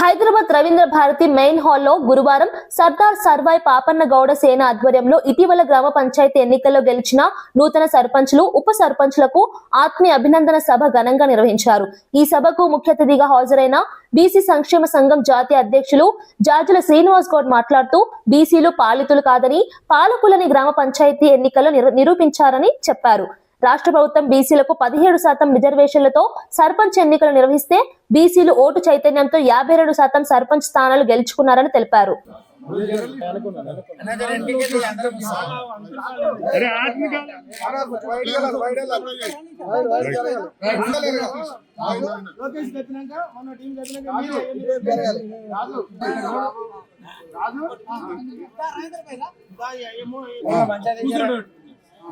Hyderabad Ravindra Bharati main హాల్లో గురువారం సర్దార్ సర్వాయ్ పాపన్న గౌడ సేన ఆధ్వర్యంలో ఇటీవల గ్రామ పంచాయతీ ఎన్నికల్లో గెలిచిన నూతన సర్పంచ్లు ఉప సర్పంచ్లకు ఆత్మీయ అభినందన సభ ఘనంగా నిర్వహించారు. ఈ సభకు ముఖ్య అతిథిగా హాజరైన బీసీ సంక్షేమ సంఘం జాతీయ అధ్యక్షులు జాజుల శ్రీనివాస్ గౌడ్ మాట్లాడుతూ బీసీలు పాలితులు కాదని పాలకులని గ్రామ పంచాయతీ ఎన్నికల్లో నిరూపించారని చెప్పారు. రాష్ట్ర ప్రభుత్వం బీసీలకు పదిహేడు శాతం రిజర్వేషన్లతో సర్పంచ్ ఎన్నికలు నిర్వహిస్తే బీసీలు ఓటు చైతన్యంతో యాభై రెండు శాతం సర్పంచ్ స్థానాలు గెలుచుకున్నారని తెలిపారు.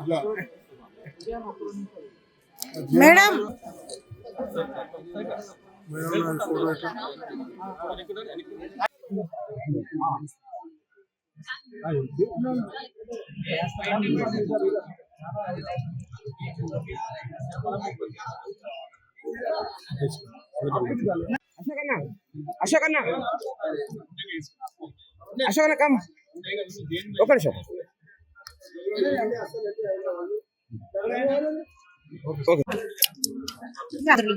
రాజు. ম্যাডাম। আশা কান্না আশা কান্না আশা কান্না কাম ওখানে সব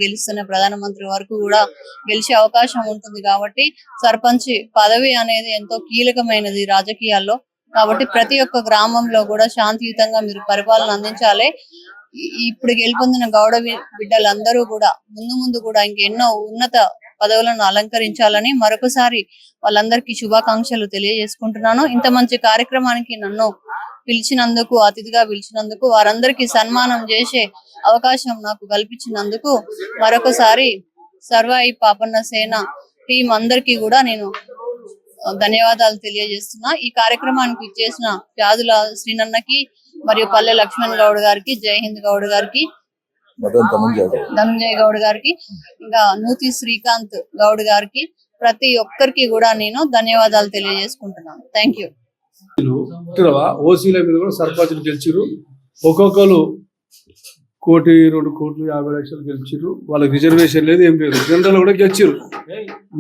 గెలుస్తున్న ప్రధానమంత్రి వరకు కూడా గెలిచే అవకాశం ఉంటుంది కాబట్టి సర్పంచ్ పదవి అనేది ఎంతో కీలకమైనది రాజకీయాల్లో. కాబట్టి ప్రతి ఒక్క గ్రామంలో కూడా శాంతియుతంగా మీరు పరిపాలన అందించాలి. ఇప్పుడు గెలుపొందిన గౌడ బిడ్డలందరూ కూడా ముందు ముందు కూడా ఇంకెన్నో ఉన్నత పదవులను అలంకరించాలని మరొకసారి వాళ్ళందరికీ శుభాకాంక్షలు తెలియజేసుకుంటున్నాను. ఇంత మంచి కార్యక్రమానికి నన్ను పిలిచినందుకు అతిథిగా పిలిచినందుకు వారందరికీ సన్మానం చేసే అవకాశం నాకు కల్పించినందుకు మరొకసారి సర్వాయి పాపన్న సేన టీం అందరికీ కూడా నేను ధన్యవాదాలు తెలియజేస్తున్నా. ఈ కార్యక్రమానికి ఇచ్చేసిన వ్యాధుల శ్రీనన్నకి మరియు పల్లె లక్ష్మణ్ గౌడ్ గారికి జై హింద్ గౌడ్ గారికి ధనంజయ గౌడ్ గారికి ఇంకా నూతి శ్రీకాంత్ గౌడ్ గారికి ప్రతి ఒక్కరికి కూడా నేను ధన్యవాదాలు తెలియజేసుకుంటున్నాను. Thank you. ఓసీల మీద కూడా సర్పంచులు గెలిచిర్రు. ఒక్కొక్కరు కోటి రెండు కోట్లు యాభై లక్షలు గెలిచిర్రు. వాళ్ళకి రిజర్వేషన్ లేదు ఏం లేదు. జనరల్ కూడా గెలిచిర్రు.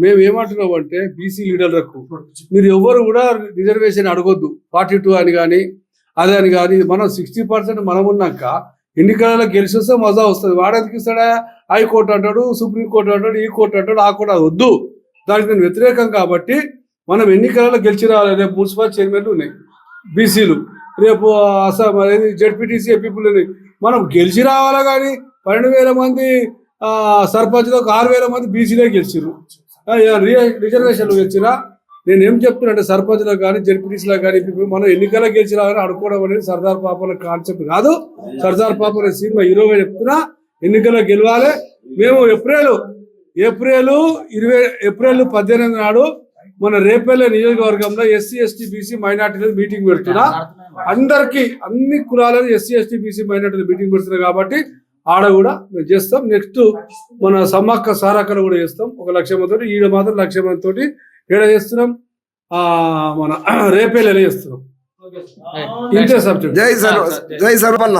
మేము ఏమంటున్నాం అంటే బీసీ లీడర్లకు మీరు ఎవ్వరు కూడా రిజర్వేషన్ అడగొద్దు. ఫార్టీ టూ అని కానీ అదే అని కానీ మనం సిక్స్టీ పర్సెంట్ మనం ఉన్నాక ఎన్నికలలో గెలిచి వస్తే మజా వస్తుంది. వాడెందుకు ఇస్తాడా? హైకోర్టు అంటాడు సుప్రీంకోర్టు అంటాడు ఈ కోర్టు అంటాడు ఆ కోర్టు అది వద్దు. దానికి నేను వ్యతిరేకం కాబట్టి మనం ఎన్నికలలో గెలిచి రావాలి రేపు మున్సిపల్ చైర్మన్లు ఉన్నాయి బీసీలు రేపు అసలు అనేది జడ్పీటీసీ పీపుల్ ఉన్నాయి. మనం గెలిచి రావాలా కానీ పన్నెండు వేల మంది సర్పంచ్లో ఒక ఆరు వేల మంది బీసీలే గెలిచిరు రిజర్వేషన్లు గెలిచిరా నేను ఏం చెప్తున్నా సర్పంచ్లో కానీ జడ్పీటీసీలో కానీ మనం ఎన్నికల్లో గెలిచి రావాలని అనుకోవడం అనేది సర్దార్ పాపల కాన్సెప్ట్ కాదు. సర్దార్ పాపల సినిమా హీరోగా చెప్తున్నా ఎన్నికల్లో గెలవాలి. మేము ఏప్రిల్ ఏప్రిల్ ఇరవై ఏప్రిల్ పద్దెనిమిది నాడు మన రేపల్లె నియోజకవర్గంలో ఎస్సీ ఎస్టీ బీసీ మైనార్టీల మీటింగ్ పెడుతున్నా. అందరికి అన్ని కులాలను ఎస్సీ ఎస్టీ బీసీ మైనార్టీల మీటింగ్ పెడుతున్నా కాబట్టి ఆడ కూడా మేము చేస్తాం. నెక్స్ట్ మన సమ్మక్క సారక్కలు కూడా చేస్తాం. ఒక లక్ష మంది ఈడ మాత్రం లక్ష మంది తోటి ఏడ చేస్తున్నాం? ఆ మన రేపేలు చేస్తున్నాం. ఇంతే సబ్జెక్ట్. జై సర్వ జై సర్వన్న